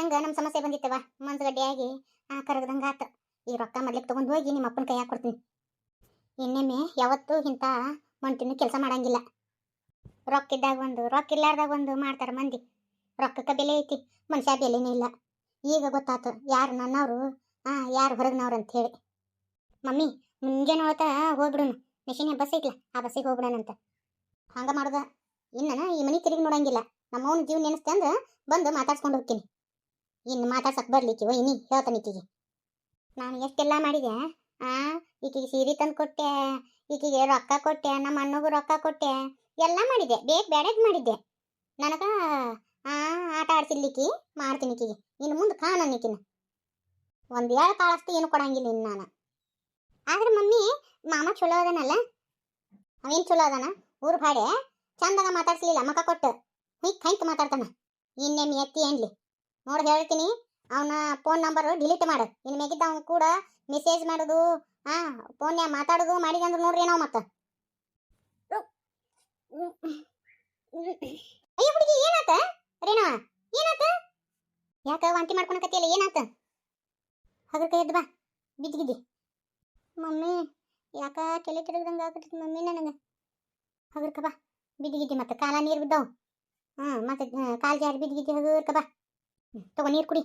ಹೆಂಗ ನಮ್ಮ ಸಮಸ್ಯೆ ಬಂದಿತ್ತವ? ಮಂಜುಗಡ್ಡೆಯಾಗಿ ಆ ಕರಗದಂಗ ಆತ. ಈ ರೊಕ್ಕ ಮೊದ್ಲಿಗೆ ತಗೊಂಡ್ ಹೋಗಿ ನಿಮ್ಮ ಅಪ್ಪನ ಕೈಯಾಗ ಕೊಡ್ತೀನಿ. ಇನ್ನೊಮ್ಮೆ ಯಾವತ್ತೂ ಇಂಥ ಮಂಟಿನ ಕೆಲಸ ಮಾಡಂಗಿಲ್ಲ. ರೊಕ್ಕ ಇದ್ದಾಗ ಒಂದು, ರೊಕ್ಕ ಇಲ್ಲಾರ್ದಾಗ ಒಂದು ಮಾಡ್ತಾರ ಮಂದಿ. ರೊಕ್ಕಕ್ಕೆ ಬೆಲೆ ಐತಿ, ಮನುಷ್ಯ ಬೆಲೆನೇ ಇಲ್ಲ. ಈಗ ಗೊತ್ತಾತು ಯಾರು ನನ್ನವರು, ಆ ಯಾರು ಹೊರಗಿನವ್ರು ಅಂತ ಹೇಳಿ. ಮಮ್ಮಿ, ಮುಂಜಾನೆ ಒಳತ ಹೋಗ್ಬಿಡೋಣ. ಮೆಷಿನ್ ಬಸ್ ಐತ್ಲ, ಆ ಬಸ್ಸಿಗೆ ಹೋಗ್ಬಿಡೋಣಂತ ಹಂಗ ಮಾಡುದ. ಇನ್ನ ಈ ಮನಿ ತಿರುಗಿ ನೋಡಂಗಿಲ್ಲ. ನಮ್ಮವ್ನ ಜೀವ ನೆನೆಸ್ತೆ ಬಂದು ಮಾತಾಡ್ಸ್ಕೊಂಡು ಹೋಗ್ತೀನಿ. ಇನ್ನು ಮಾತಾಡ್ಸಕ್ ಬರ್ಲಿಕ್ಕಿವ ಇನ್ನಿ ಹೇಳ್ತಾನೆ ಈಕಿಗೆ. ನಾನು ಎಷ್ಟೆಲ್ಲ ಮಾಡಿದೆ, ಆ? ಈಕಿಗೆ ಸೀರೆ ತಂದು ಕೊಟ್ಟೆ, ಈಕಿಗೆ ರೊಕ್ಕ ಕೊಟ್ಟೆ, ನಮ್ಮ ಅಣ್ಣಗೂ ರೊಕ್ಕ ಕೊಟ್ಟೆ, ಎಲ್ಲ ಮಾಡಿದೆ, ಬೇಗ ಬೇಡದ್ ಮಾಡಿದ್ದೆ. ನನಗ, ಆ, ಆಟ ಆಡ್ಸಿರ್ಲಿಕ್ಕಿ ಮಾಡ್ತೀನಿ ಈಕಿಗೆ. ಇನ್ನು ಮುಂದೆ ಕಾಣನ್ನಿಕಿನ ಒಂದು ಎರಡು ಕಾಳಷ್ಟು ಏನು ಕೊಡಂಗಿಲ್ಲ ಇನ್ನು ನಾನು. ಆದ್ರೆ ಮಮ್ಮಿ, ಮಾಮ ಚಲೋ ಅದನಲ್ಲ? ಅವೇನು ಚಲೋ ಅದಾನ? ಊರು ಭಾಡೆ ಚಂದಾಗ ಮಾತಾಡ್ಸಲಿಲ್ಲ ಮಕ್ಕ ಕೊಟ್ಟು. ಹುಯ್ ಹೈಕ್ ಮಾತಾಡ್ತಾನ. ಇನ್ನೇನು ಎತ್ತಿ ಏನ್ಲಿ? ನೋಡಿ ಹೇಳ್ತೀನಿ. ಅವನ ಫೋನ್ ನಂಬರ್ ಡಿಲೀಟ್ ಮಾಡು. ಇನ್ನು ಮೇಗಿದ್ದ ಅವ್ನು ಕೂಡ ಮೆಸೇಜ್ ಮಾಡೋದು ಹಾ ಫೋನ್ಯಾಗ ಮಾತಾಡೋದು ಮಾಡಿದಂದ್ರೆ ನೋಡ್ರಿ ನಾವು ಮತ್ತೆ. ಅಯ್ಯೋ ಹುಡುಗಿ, ಏನಾತ? ರೇಣವ, ಏನಾತ? ಯಾಕ ವಾಂತಿ ಮಾಡ್ಕೊಳಕತ್ತಿಯಲ್ಲ, ಏನಾತ? ಹಗರ ಕೈ ಎದ್ದು ಬಾ ಬಿದ್ದಿಗಿದ್ದಿ ಮಮ್ಮಿ, ಯಾಕ ತಲೆ ತಿರುಗ್ದಂಗೆ ಆಗತ್ತೈತಿ ಮಮ್ಮಿ ನನಗೆ? ಹಗರ್ಕ ಬಾ ಬಿದ್ದಿಗಿದ್ದಿ ಮತ್ತೆ. ಕಾಲ ನೀರು ಬಿದ್ದವು. ಹಾಂ, ಮತ್ತೆ ಕಾಲು ಜಾರಿ ಬಿದ್ದಿಗಿದ್ದಿ ಹಗರ್ಕ ಬಾ. ತಗೋ ನೀರು ಕುಡಿ.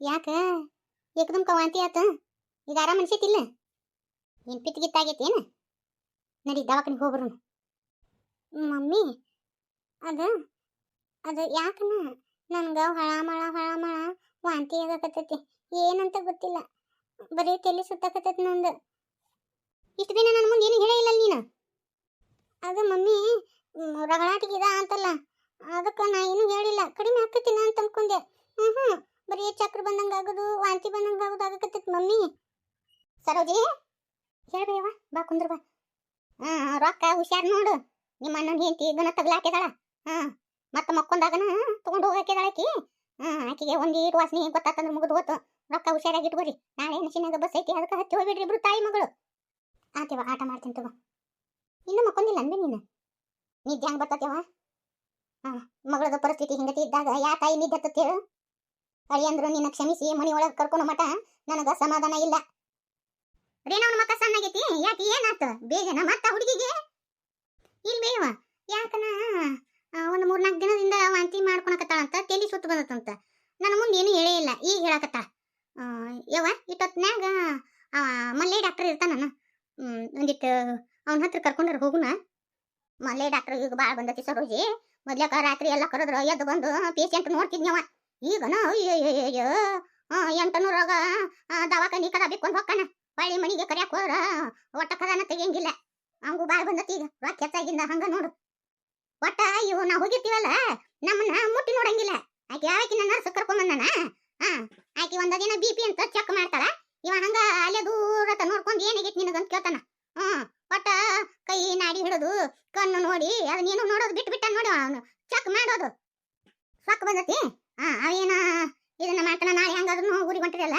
ಯಾಕ? ಏಕದಮ್ ಕವಾಂತಿ ಆತ. ಈಗ ಆರಾಮ ಅನ್ಸೈತಿಲ್ಲ? ಏನು ಪಿತ್ತಿಗಿತ್ತಾಗೈತಿ ಏನು? ನಡಿ ದವಾಖಾನಿಗೆ ಹೋಗ್ಬರು ಮಮ್ಮಿ, ಅದ ಅದ ಯಾಕನ? ನನ್ಗೆ ಹಳಾಮಳ ಹಳಾಮಳ ವಾಂತಿ ಆಗಕತ್ತೈತಿ. ಏನಂತ ಗೊತ್ತಿಲ್ಲ. ಬರೀ ತಲೆ ಸುತ್ತಾಕತ್ತೈತಿ ನಂದು. ಇಷ್ಟು ದಿನ ನನ್ನ ಮುಂದೆ ಏನು ಹೇಳಿಲ್ಲ ನೀನು? ಅದು ಮಮ್ಮಿ ರಗಳಾಟಿಗೆ ಇದ ಅಂತಲ್ಲ. ಅದಕ್ಕೆ ನಾ ಏನು ಹೇಳಿಲ್ಲ. ಕಡಿಮೆ ಆಕತಿನ ಅಂತ ಅನ್ಕೊಂಡೆ. ಹ್ಞೂ ಹ್ಞೂ ಬರೀ ಚಕ್ರ ಬಂದಂಗೆ ಆಗೋದು, ವಾಂತಿ ಬಂದಂಗೆ ಆಗೋದು ಆಗಕತ್ತೈತಿ ಮಮ್ಮಿ. ಸರೋಜಿ ಹೇಳ್ಬೇವ ಬಾ ಕುಂದ್ರ ಬಾ. ಹಾಂ ರೊಕ್ಕ ಹುಷಾರ್ ನೋಡು. ನಿಮ್ಮ ಅಣ್ಣನ ಹೆಂಡತಿ ಇದನ್ನ ತಗ್ಲಾಕಿದಾಳ ಹಾಂ ಮತ್ತೆ ಮಕ್ಕೊಂದಾಗನ ತೊಗೊಂಡು ಹೋಗಾಕಿದಾಳ ಆಕಿ. ಹಾಂ ಆಕಿಗೆ ಒಂದು ಈಟ್ ವಾಸನೆ ಗೊತ್ತಾತಂದ್ರೆ ಮುಗಿದು ಗೊತ್ತು ರೊಕ್ಕ ಹುಷಾರಾಗಿ ಇಟ್ಕೋರಿ ನಾಳೆ ನಶಿನಾಗ ಬಸ್ ಐತಿ, ಅದಕ್ಕೆ ಹತ್ತಿ ಹೋಗ್ಬಿಡ್ರಿ ಇಬ್ರು ತಾಯಿ ಮಗಳು. ಆತೇವ ಆಟ ಮಾಡ್ತೀನಿ ತಗೋ. ಇನ್ನೂ ಮಕ್ಕೊಂದಿಲ್ಲ ಅಂದೆ ನೀನು? ನಿದ್ದೆ ಹೆಂಗೆ ಬರ್ತತೇವ ಮಗಳದ ಪರಿಸ್ಥಿತಿ ಹಿಂಗತಿ ಇದ್ದಾಗ ಯಾ ತಾಯಿ ನಿದ್ದತ್ತ ಹೇಳು ಅಳಿಯಂದ್ರು ನಿನ್ನ ಕ್ಷಮಿಸಿ, ಮನೆಯೊಳಗೆ ಕರ್ಕೊಂಡು ಮಟ ನನಗ ಸಮಾಧಾನ ಇಲ್ಲ. ರೇಣವನ ಮಕ್ಕ ಸಣ್ಣಗೈತಿ? ಯಾಕೆ ಏನಾತ ಬೇಜನ ಮತ್ತ ಹುಡುಗಿಗೆ? ಇಲ್ಲಿ ಬೇವ ಯಾಕನ? ಒಂದು ಮೂರ್ನಾಲ್ಕು ದಿನದಿಂದ ವಾಂತಿ ಮಾಡ್ಕೊಳಕತ್ತಾಳಂತ ತಲೆ ಸುತ್ತು ಬಂದತ್ತಂತ. ನನ್ನ ಮುಂದೆ ಏನು ಹೇಳೇ ಇಲ್ಲ. ಈಗ ಹೇಳಕತ್ತಾಳ ಯವ್ವ, ಇಟ್ಟೊತ್ನ್ಯಾಗ ಮಲ್ಲೆ ಡಾಕ್ಟರ್ ಇರ್ತಾನ ಒಂದಿಟ್ಟು ಅವನ ಹತ್ರ ಕರ್ಕೊಂಡ್ರೆ ಹೋಗುಣ ಮಲ್ಲೆ ಡಾಕ್ಟರ್ ಈಗ ಭಾಳ ಬಂದತಿ ಸರೋಜಿ. ಮೊದ್ಲಕ ರಾತ್ರಿ ಎಲ್ಲ ಕರೆದ್ರ, ಎದ್ದು ಬಂದು ಪೇಷಂಟ್ ನೋಡ್ತಿದ್ನವ. ಈಗನ ಅಯ್ಯಯ್ಯಯ್ಯೋ ಎಂಟನೂರಾಗ ದವಾಖಾನಿ ಕದ, ಬಿಕ್ಕೊಂಡು ಹೊಕ್ಕನ ಹೊಳ್ಳಿ ಮನಿಗೆ ಕರ್ಯಾಕ ಹೋದ್ರ ಒಟ್ಟ ಕದನ ತೆಗಿಯಂಗಿಲ್ಲ. ಅವಂಗೂ ಬಾಳ್ ಬಂದತಿ ಈಗ, ರೊಕ್ಕ ಹೆಚ್ಚಾಗಿಂದ ಹಂಗ ನೋಡು. ಒಟ್ಟ ಇವು ನಾ ಹೋಗಿರ್ತೀವಲ್ಲ, ನಮ್ಮನ್ನ ಮುಟ್ಟಿ ನೋಡಂಗಿಲ್ಲ. ಆಕೆ ಯಾವಕಿನ ನರ್ಸ್ ಕರ್ಕೊಂಬಂದನ ಹಾ, ಆಕೆ ಒಂದ ದಿನ ಬಿ ಪಿ ಅಂತ ಚೆಕ್ ಮಾಡ್ತಾಳ. ಇವ ಹಂಗ ಅಲ್ಲೇ ದೂರತ ನೋಡ್ಕೊಂಡು ಏನಾಗೈತಿ ನಿನಗಂತ ಕೇಳ್ತಾನ. ಹ್ಮ್, ಒಟ್ಟ ಕೈ ನಾಡಿ ಹಿಡಿದು ಕಣ್ಣು ನೋಡಿ, ಅದು ನೀನು ನೋಡೋದು, ಬಿಟ್ಟು ಬಿಟ್ಟ ನೋಡಿ ಅವನು. ಚೆಕ್ ಮಾಡೋದು. ಸಾಕು ಬಂದತಿ. ಹಾ ಅವೇನ ಇದನ್ನ ಮಾಡ್ತಾನ, ನಾಳೆ ಹಂಗಾದ್ರೂ ಊರಿಗೆ ಹೊಂಟಿರಲ್ಲ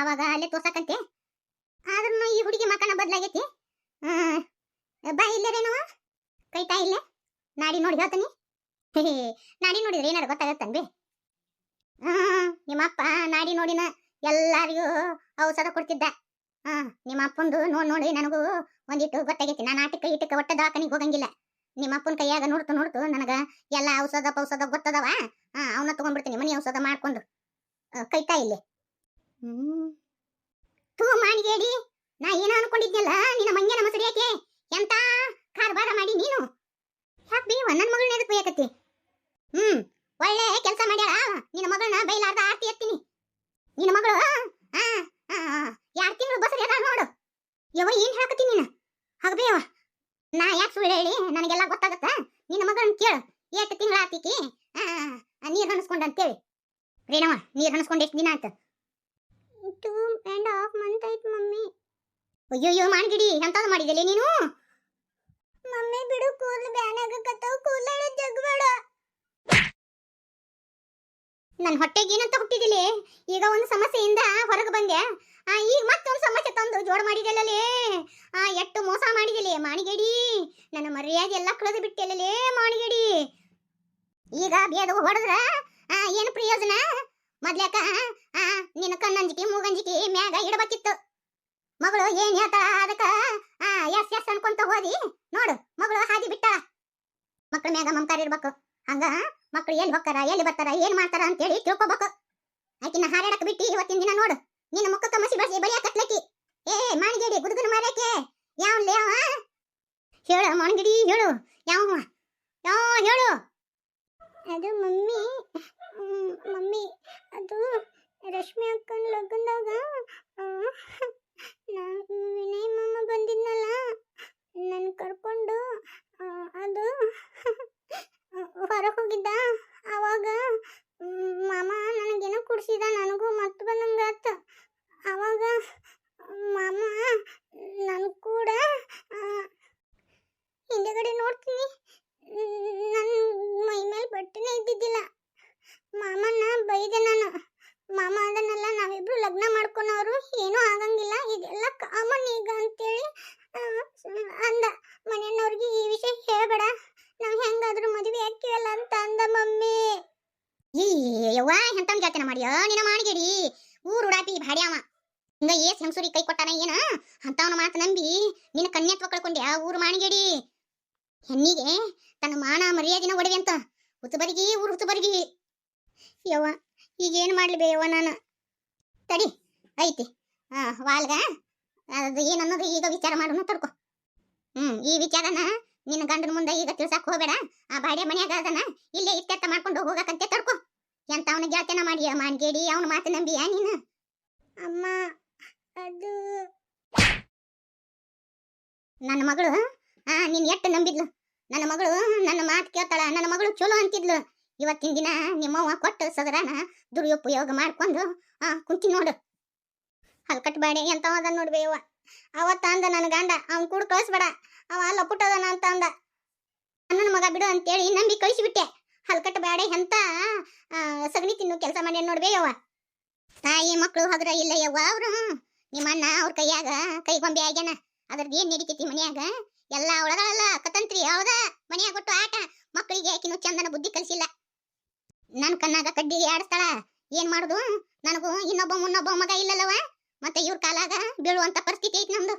ಅವಾಗ ಅಲ್ಲೇ ತೋರ್ಸಕಂತೆ. ಆದ್ರೂ ಈ ಹುಡುಗಿ ಮಕನ ಬದಲಾಗೈತಿ. ಬಾ ಇಲ್ಲೇರೇನವ ಕೈ ತಾಯಿ ಇಲ್ಲೇ. ನಾಡಿ ನೋಡಿ ಹೇಳ್ತಾನೆ. ನಾಡಿ ನೋಡಿದ್ರೆ ಏನಾರು ಗೊತ್ತಾಗತ್ತನ್ಬಿ ನಿಮ್ಮಪ್ಪ ನಾಡಿ ನೋಡಿನ ಎಲ್ಲಾರಿಗೂ ಔಷಧ ಕೊಡ್ತಿದ್ದ. ಹಾ ನಿಮ್ಮ ಅಪ್ಪಂದು ನೋಡಿ ನೋಡಿ ನನಗೂ ಒಂದಿಟ್ಟು ಗೊತ್ತಾಗೈತಿ. ನಾನು ಆಟಕ್ಕೆ ಇಟ್ಟಕ್ಕೆ ಒಟ್ಟ ದವಾಖಾನಿಗೆ ಹೋಗಂಗಿಲ್ಲ. ನಿಮ್ಮ ಅಪ್ಪನ ಕೈಯಾಗ ನೋಡ್ತು ನೋಡ್ತು ನನಗೆ ಎಲ್ಲ ಔಷಧ ಪೌಷಧ ಗೊತ್ತದವ. ಹಾ ಅವನ್ನ ತಗೊಂಡ್ಬಿಡ್ತೀನಿ. ಮನೆ ಔಷಧ ಮಾಡ್ಕೊಂಡು. ಕೈತಾ ಇಲ್ಲಿ. ಹ್ಮ್. ತೂ ಮಾಡಿಗೇಡಿ ನಾ ಏನೋ ಅನ್ಕೊಂಡಿದ್ನಲ್ಲ? ನಿನ್ನ ಮಂಗ್ಯನ ಯಾಕೆ ಎಂತ ಕಾರ್ಬಾರ ಮಾಡಿ ನೀನು? ಯಾಕೆ ಬಿ ನನ್ನ ಮಗಳನ್ನ ಎದಕ್ಕೆ ಬೇಕತ್ತಿ ಹ್ಮ್, ಒಳ್ಳೆ ಕೆಲಸ ಮಾಡ್ಯಾಳ. ನಿನ್ನ ಮಗಳನ್ನ ಬೈಲಾರ್ದ ಆರ್ತಿ ಎತ್ತೀನಿ. ನಿನ್ನ ಮಗಳು, ಆ ಎರಡು ತಿಂಗಳು ಬಸರಿ ನೋಡು. ಯವ್ವ ಏನ್ ನೀನ? ನೀನು ಹಾಗಬೇವ ನಾ ಯಾಕೆ ಸುಳ್ಳು ಹೇಳಿ? ನನಗೆಲ್ಲ ಗೊತ್ತಾಗತ್ತ? ನಿನ್ನ ಮಗಳನ್ನ ಕೇಳು. ಎಷ್ಟು ತಿಂಗಳ ಆತಿಕಿ? ನೀರು ಹಣಸ್ಕೊಂಡ ಅಂತೇಳಿ. ರೇಣವ ನೀರು ಹಣಸ್ಕೊಂಡು ಎಷ್ಟು ದಿನ ಆಯ್ತು? ಟೂ ಆ್ಯಂಡ್ ಹಾಫ್ ಮಂತ್ ಆಯ್ತು ಮಮ್ಮಿ. ಅಯ್ಯಯ್ಯೋ ಮಾಡ್ಗಿಡಿ ಎಂತದು ಮಾಡಿದಲ್ಲಿ ನೀನು? ಮಮ್ಮಿ ಬಿಡು ಕೂದಲು ಬ್ಯಾನಾಗಕತ್ತಾವ ಕೂದಲು ಜಗ್ಬೇಡ ನನ್ನ ಹೊಟ್ಟೆಗೆ ಏನಂತ ಹುಟ್ಟಿದಿಲಿ ಈಗ ಒಂದು ಸಮಸ್ಯೆಯಿಂದ ಹೊರಗೆ ಬಂದೆ. ಈಗ ಮತ್ತೊಂದು ಸಮಸ್ಯೆ ತಂದು ಜೋಡ್ ಮಾಡಿದೆಲ್ಲಲೇ ಆ ಎಷ್ಟು ಮೋಸ ಮಾಡಿದಿಲಿ ಮಾಣಿಗೇಡಿ. ನನ್ನ ಮರ್ಯಾದೆ ಎಲ್ಲ ಕಳೆದು ಬಿಟ್ಟೆಲ್ಲಲೇ ಮಾಣಿಗೇಡಿ. ಈಗ ಬೇದು ಹೊಡೆದ್ರ ಏನು ಪ್ರಯೋಜನ? ಮೊದ್ಲ್ಯಾಕ ಆ, ನಿನ್ನ ಕಣ್ಣಂಜಿಕೆ ಮೂಗಂಜಿಕೆ ಮ್ಯಾಗ ಇಡಬೇಕಿತ್ತು ಮಗಳು ಏನ್ ಹೇಳ್ತಾಳ ಅದಕ್ಕ? ಎಸ್ ಎಸ್ ಅನ್ಕೊಂತ ಹೋದಿ. ನೋಡು ಮಗಳು ಹಾದಿ ಬಿಟ್ಟ ಮಕ್ಳ ಮ್ಯಾಗ ಮಮಕಾರ ಇರ್ಬೇಕು. ಹಂಗ ಮಕ್ಳು ಎಲ್ಲಿ ಹೋಗ್ತಾರ, ಎಲ್ಲಿ ಬರ್ತಾರ, ಏನ್ ಮಾಡ್ತಾರ ಅಂತೇಳಿ ತಿಳ್ಕೊಬೇಕು. ಆಕಿನ ಹಾರಾಡಕ್ ಬಿಟ್ಟಿ ಇವತ್ತಿನ ದಿನ ನೋಡು. ನಿನ್ನ ಮುಖಕ್ಕ ಮಸಿ ಬಸಿ ಬಳಿಯಾಕತ್ಲಕ್ಕಿ ಏ, ಮಾಣಿಗೇಡಿ ಗುದುಗುನ ಮಾರಕ್ಕೆ ಯಾವ ಲೇವ ಹೇಳ ಮಾಣಿಗೇಡಿ, ಹೇಳು. ಯಾವ ಯಾವ ಹೇಳು. ಅದು ಮಮ್ಮಿ ಮಮ್ಮಿ, ಅದು ರಶ್ಮಿ ಅಕ್ಕನ ಲಗ್ನದಾಗ ನಾನು ವಿನಯ್ ಮಾಮ ಬಂದಿದ್ನಲ್ಲ ನನ್ನ ಕರ್ಕೊಂಡು ಆ, ಅದು ಹೊರಗೆ ಹೋಗಿದ್ದ ಅವಾಗ ಮ್, ಮಾಮ ನನಗೇನೋ ಕುಡ್ಸಿದ ನನಗೂ ಮತ್ತೆ ಬಂದಂಗಾತ ಅವಾಗ ಮಾಮ ನನ್ ಕೂಡ ಆ, ಹಿಂದೆಗಡೆ ನೋಡ್ತೀನಿ ನನ್ನ ಮೈ ಮೇಲೆ ಬಟ್ಟೆನೇ ಇದ್ದಿದ್ದಿಲ್ಲ ಮಾಮನ್ನ ಬೈದೆ ನಾನು ಮಾಮ ಅದನ್ನೆಲ್ಲ ನಾವಿಬ್ರು ಲಗ್ನ ಮಾಡ್ಕೊಳೋರು ಏನೂ ಆಗಂಗಿಲ್ಲ ಇದೆಲ್ಲ ಕಾಮನ್ ಈಗ ಅಂತೇಳಿ ಆ, ಅಂದ ಮನೆಯವ್ರಿಗೆ ಈ ವಿಷಯ ಹೇಳ್ಬೇಡ ನಾವು ಹೆಂಗಾದ್ರೂ ಮದುವೆ ಹಾಕಿವಲ್ಲ ಅಂತ ಅಂದ ಮಮ್ಮಿ ಈ ಯವ್ವ ಮಾಡಿ. ಮಾಡಿಯ ನಿನ್ನ ಮಾಡಿಗೆಡಿ ಊರು ಉಡಾಪಿ ಭಾಡ್ಯಾವ ಹಿಂಗ ಏಸ್ ಹೆಂಗಸೂರಿ ಕೈ ಕೊಟ್ಟಾನ ಏನ? ಅಂತವನ ಮಾತು ನಂಬಿ ನಿನ್ನ ಕನ್ಯತ್ವ ಕಳ್ಕೊಂಡ್ಯಾ ಊರು ಮಾಣಿಗೆಡಿ. ಹೆಣ್ಣಿಗೆ ತನ್ನ ಮಾನ ಮರ್ಯಾದಿನ ಒಡವೆ ಅಂತ. ಹುತ್ತಬರಿಗಿ ಊರು ಹುತ್ತಬರಿಗಿ ಯವ್ವ, ಈಗೇನು ಮಾಡ್ಲಿ ಬೇಯವ್ವ ನಾನು? ತಡಿ, ಐತಿ. ಹಾ ವಾಲ್ಗ, ಅದು ಏನನ್ನೋದು ಈಗ ವಿಚಾರ ಮಾಡೋಣ ತಡ್ಕೊ. ಹ್ಮ್, ಈ ವಿಚಾರನ ನಿನ್ನ ಗಂಡನ ಮುಂದೆ ಈಗ ತಿಳ್ಸಕ್ ಹೋಗ್ಬೇಡ. ಆ ಬಾಡಿಯ ಮನ್ಯಾಗ ಅದನ್ನ ಇಲ್ಲೇ ಇತ್ಯರ್ಥ ಮಾಡ್ಕೊಂಡು ಹೋಗಕಂತೆ ತಡ್ಕೊ. ಎಂತ ಅವನ ಗೆಳತನ ಮಾಡಿ ಮಾನ್ಗೇಡಿ ಅವನ ಮಾತು ನಂಬಿಯ ನೀನು? ಅಮ್ಮ, ಅದು. ನನ್ನ ಮಗಳು, ಆ, ನೀನ್ ಎಟ್ಟು ನಂಬಿದ್ಲು? ನನ್ನ ಮಗಳು, ನನ್ನ ಮಾತು ಕೇಳ್ತಾಳ, ನನ್ನ ಮಗಳು ಚಲೋ ಅಂತಿದ್ಲು. ಇವತ್ತಿನ ದಿನ ನಿಮ್ಮವ್ವ ಕೊಟ್ಟು ಸದರಾನ ದುರುಪಯೋಗ ಮಾಡ್ಕೊಂಡು, ಆ, ಕುಂತಿ ನೋಡು. ಅದ ನೋಡ್ಬೇವ ಅವತ್ತ ಅಂದ ನನ್ನ ಗಂಡ, ಅವನ್ ಕೂಡ ಕಳಿಸ್ಬೇಡ. ಅವ ಅಲ್ಲ ಪುಟ್ಟದನ ಅಂತ ಅಂದ. ನನ್ನ ಮಗ ಬಿಡು ಅಂತೇಳಿ ನಂಬಿ ಕಳಿಸಿಬಿಟ್ಟೆ. ಹಲ್ಕಟ್ ಬ್ಯಾಡೆ ಎಂತ ಆ, ಕೆಲಸ ಮಾಡ್ಯಾನ ಕೆಲಸ ಯವ್ವ? ತಾಯಿ ಮಕ್ಕಳು ಹಗ್ರ ಇಲ್ಲ ಯವ್ವ ಅವ್ರು. ನಿಮ್ಮ ಅಣ್ಣ ಅವ್ರ ಕೈಯಾಗ ಕೈಗೊಂಬೆ ಆಗ್ಯಾನ. ಅದ್ರದ್ದು ಏನ್ ನಡೀತೈತಿ ಮನ್ಯಾಗ? ಎಲ್ಲ ಅವಳದಲ್ಲ ಕತಂತ್ರಿ ಹೌದ ಮನ್ಯಾಗ ಕೊಟ್ಟು ಆಟ. ಮಕ್ಕಳಿಗೆ ಆಕಿನು ಚಂದನ ಬುದ್ಧಿ ಕಲಿಸಿಲ್ಲ. ನನ್ ಕಣ್ಣಾಗ ಕಡ್ಡಿ ಆಡಿಸ್ತಾಳ. ಏನ್ ಮಾಡುದು? ನನಗೂ ಇನ್ನೊಬ್ಬ ಮುನ್ನೊಬ್ಬ ಮಗ ಇಲ್ಲಲ್ಲವ ಮತ್ತೆ ಇವ್ರ ಕಾಲಾಗ ಬೀಳುವಂತ ಪರಿಸ್ಥಿತಿ ಐತಿ ನಮ್ದು.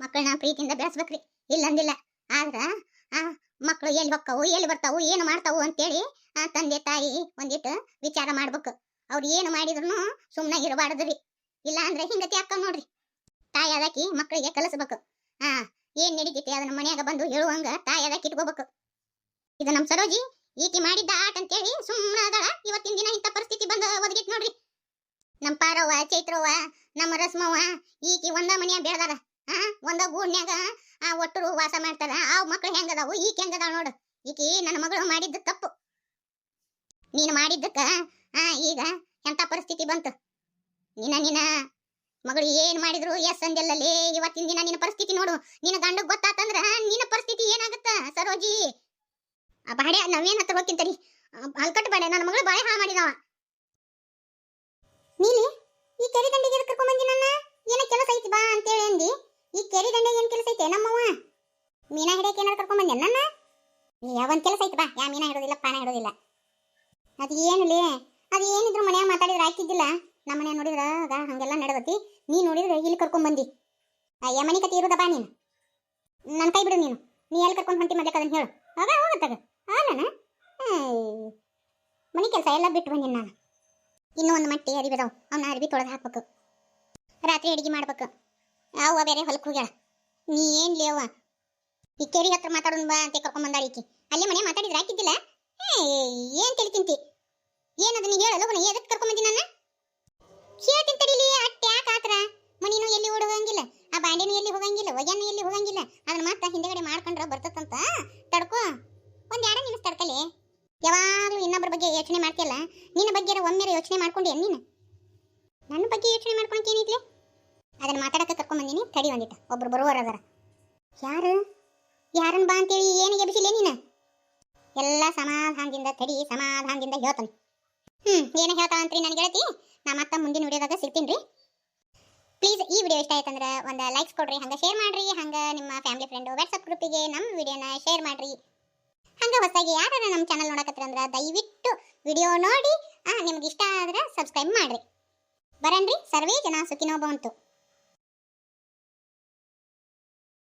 ಮಕ್ಕಳನ್ನ ಪ್ರೀತಿಯಿಂದ ಬೆಳೆಸ್ಬೇಕ್ರಿ. ಇಲ್ಲಂದಿಲ್ಲ. ಆದ್ರ ಆ ಮಕ್ಕಳು ಎಲ್ಲಿ ಹೋಗ್ತಾವು ಎಲ್ಲಿ ಬರ್ತಾವು, ಏನು ಮಾಡ್ತಾವು ಅಂತೇಳಿ ತಂದೆ ತಾಯಿ ಒಂದಿಟ್ಟು ವಿಚಾರ ಮಾಡ್ಬೇಕು. ಅವ್ರು ಏನು ಮಾಡಿದ್ರು ಸುಮ್ಮನೆ ಇರಬಾರ್ದ್ರಿ ಇಲ್ಲ ಅಂದ್ರೆ ಹಿಂಗತಿ ಅಕ್ಕ ನೋಡ್ರಿ. ತಾಯಿ ಅದಾಕಿ ಮಕ್ಕಳಿಗೆ ಕಲಿಸ್ಬೇಕು. ಆ, ಏನ್ ನಡೀತೈತಿ ಅದನ್ನ ಮನ್ಯಾಗ ಬಂದು ಹೇಳುವಂಗ ತಾಯಿ ಅದಕ್ಕೆ ಇಟ್ಕೋಬೇಕು. ಇದು ನಮ್ಮ ಸರೋಜಿ, ಈಕಿ ಮಾಡಿದ್ದ ಆಟ ಅಂತೇಳಿ ಸುಮ್ಮನೆ ಅದಾಳ. ಇವತ್ತಿನ ದಿನ ಇಂಥ ಪರಿಸ್ಥಿತಿ ಬಂದ ಒದಗಿತ್ ನೋಡ್ರಿ. ನಮ್ಮ ಪಾರವ್ವ, ಚೈತ್ರವ್ವ, ನಮ್ಮ ರಸ್ಮವ್ವ, ಈಕಿ ಒಂದ ಮನ್ಯಾಗ ಬೆಳೆದಾರ ಆ, ಒಂದ ಗೂಡ್ನ್ಯಾಗ ಆ ಒಟ್ಟರು ವಾಸ ಮಾಡ್ತಾರ ಆ ಮಕ್ಳು ಹೆಂಗದಾವು? ಈಕಿ ಹೆಂಗದಾವ ನೋಡು. ಈಕಿ ನನ್ನ ಮಗಳು ಮಾಡಿದ್ದ ತಪ್ಪು. ನೀನು ಮಾಡಿದ್ದಕ್ಕ, ಆ, ಈಗ ಎಂಥ ಪರಿಸ್ಥಿತಿ ಬಂತು? ನಿನ್ನ ನಿನ್ನ ಮಗಳು ಏನು ಮಾಡಿದ್ರು? ಎಸ್ ಅಂದೆಲ್ಲಲ್ಲಿ ಇವತ್ತಿನ ದಿನ ನಿನ್ನ ಪರಿಸ್ಥಿತಿ ನೋಡು. ನಿನ್ನ ಗಂಡಗ್ ಗೊತ್ತಾತಂದ್ರ ನಿನ್ನ ಪರಿಸ್ಥಿತಿ ಏನಾಗತ್ತ, ಸರೋಜಿ? ಆ ಬಾಡೆ ನಾವೇನ್ ಹತ್ರ ಹೋಗ್ತಿಂತರಿ ಹಲ್ಕಟ್ಟು ಬಾಡೆ ನನ್ನ ಮಗಳು ಬಾಳೆ ಹಾ ಮಾಡಿದವ. ನೀಲಿ ಈ ಕೆರೆ ದಂಡೆಗೆ ಎದಕ್ ಕರ್ಕೊಂಡ್ ಬಂದಿ ನನ್ನ ಏನ ಕೆಲಸ ಐತಿ ಬಾ ಅಂತೇಳಿ ಅಂದಿ ಈ ಕೆರೆ ದಂಡೆಗೆ ಏನ್ ಕೆಲಸ ಐತೆ ನಮ್ಮವ್ವ ಮೀನಾ ಹಿಡಿಯಕ್ಕೆ ಏನಾರು ಕರ್ಕೊಂಡ್ ಬಂದೆ ನನ್ನ ಯಾವಂತ ಕೆಲಸ ಐತಿ ಬಾ ಯಾ ಮೀನಾ ಹಿಡೋದಿಲ್ಲ ಪಾನ ಹಿಡೋದಿಲ್ಲ ಅದು ಏನಲ್ಲಿ ಅದು ಏನಿದ್ರು ಮನ್ಯಾಗ ಮಾತಾಡಿದ್ರೆ ಆಯ್ತಿದ್ದಿಲ್ಲ ನಮ್ಮ ಮನ್ಯಾಗ ನೋಡಿದ್ರ ಆಗ ಹಂಗೆಲ್ಲ ನಡೆದತಿ ನೀ ನೋಡಿದ್ರೆ ಇಲ್ಲಿ ಕರ್ಕೊಂಡ್ ಬಂದಿ ಅಯ್ಯ, ಮನೆ ಕತಿ ಇರುದಪ್ಪ ನೀನು. ನನ್ನ ಕೈ ಬಿಡು ನೀನು. ನೀ ಎಲ್ಲಿ ಕರ್ಕೊಂಡು ಹೊಂಟಿ ಮಾಡ್ಲಿಕ್ಕೆ ಅದನ್ನ ಹೇಳು. ಆಗ ಹೋಗತ್ತಾಗ ಆಲನ ಮನೆ ಕೆಲಸ ಎಲ್ಲ ಬಿಟ್ಟು ಬಂದಿನಿ ನಾನು. ಇನ್ನೂ ಒಂದು ಮಟ್ಟಿ ಅರಿವಿ ಅದಾವ. ಅವನ್ನ ಅರಿವಿ ತೊಳೆದು ಹಾಕ್ಬೇಕು. ರಾತ್ರಿ ಅಡಿಗೆ ಮಾಡ್ಬೇಕು. ಅವ್ವ ಬೇರೆ ಹೊಲಕ್ಕೆ ಹೋಗ್ಯಾಳ. ನೀ ಏನ್ ಲೇವ ಈ ಕೆರಿ ಹತ್ರ ಮಾತಾಡೋಣ ಬಾ ಅಂತ ಕರ್ಕೊಂಡ್ ಬಂದಾಳ ಈಕಿ. ಅಲ್ಲೇ ಮನೆ ಮಾತಾಡಿದ್ರೆ ಹಾಕಿದ್ದಿಲ್ಲ ಏನ್ ತಿಳಿ ತಿಂತಿ? ಏನದು ನೀ ಹೇಳಲ್ಲ ನೀ ಎದಕ್ಕೆ ಕರ್ಕೊಂಡ್ ಬಂದಿ ನನ್ನ ಹೇಳ್ತೀನಿ ತಡೀಲಿ, ಅಟ್ಟ ಯಾಕೆ ಆತರ? ಮನಿನೂ ಎಲ್ಲಿ ಓಡ್ ಹೋಗಂಗಿಲ್ಲ ಆ ಬಾಂಡಿನ ಎಲ್ಲಿ ಹೋಗಂಗಿಲ್ಲ, ಒಗ್ಯಾನ ಎಲ್ಲಿ ಹೋಗಂಗಿಲ್ಲ. ಅದನ್ನ ಮತ್ತೆ ಹಿಂದೆಗಡೆ ಮಾಡ್ಕೊಂಡ್ರ ಬರ್ತದಂತ ತಡ್ಕೋ. ಒಂದ್ ಎರಡ ನಿಮಿಷ ತಡ್ಕಲಿ. ಯಾವಾಗ್ಲೂ ಇನ್ನೊಬ್ಬರ ಬಗ್ಗೆ ಯೋಚನೆ ಮಾಡ್ತಿಯಲ್ಲ, ನಿನ್ನ ಬಗ್ಗೆ ಒಮ್ಮೆರೆ ಯೋಚನೆ ಮಾಡ್ಕೊಂಡಿ ನೀನು? ನನ್ನ ಬಗ್ಗೆ ಯೋಚನೆ ಮಾಡ್ಕೊಳಕ್ ಏನಿದ್ಲೆ? ಅದನ್ನ ಮಾತಾಡಕ ಕರ್ಕೊಂಬಂದಿನಿ ಬಂದೀನಿ, ತಡಿ ಒಂದಿಟ್ಟ ಒಬ್ರು ಬರುವವರು ಅದರ. ಯಾರು? ಯಾರನ್ ಬಾ ಅಂತೇಳಿ ಏನಿಗೆ ಬಿಸಿಲೇ ನೀನು? ಎಲ್ಲ ಸಮಾಧಾನದಿಂದ ತಡಿ, ಸಮಾಧಾನದಿಂದ ಹೇಳ್ತಾನೆ. ಹ್ಮ್, ಏನ ಹೇಳ್ತಾವಂತ್ರಿ ಅಂತ್ರಿ ಹೇಳ್ತಿ ನಾ ಮತ್ತೆ ಮುಂದಿನ ವಿಡಿಯೋದಾಗ ಸಿಗ್ತೀನಿ ರೀ. ವಿಡಿಯೋ ಇಷ್ಟ ಆಯ್ತಂದ್ರೆ ಒಂದು ಲೈಕ್ಸ್ ಕೊಡ್ರಿ, ಹಂಗೆ ಶೇರ್ ಮಾಡ್ರಿ, ಹಂಗೆ ನಿಮ್ಮ ಫ್ಯಾಮಿಲಿ ಫ್ರೆಂಡು ವಾಟ್ಸಪ್ ಗ್ರೂಪಿಗೆ ನಮ್ಮ ವಿಡಿಯೋನ ಶೇರ್ ಮಾಡ್ರಿ. ಹಂಗೆ ಹೊಸದಾಗಿ ಯಾರು ನಮ್ಮ ಚಾನಲ್ ನೋಡಕತ್ತಿರಂದ್ರೆ ದಯವಿಟ್ಟು ವಿಡಿಯೋ ನೋಡಿ ನಿಮ್ಗೆ ಇಷ್ಟ ಆದ್ರೆ ಸಬ್ಸ್ಕ್ರೈಬ್ ಮಾಡ್ರಿ. ಬರನ್ರಿ, ಸರ್ವೇ ಜನ ಸುಖಿನೋ ಭವಂತು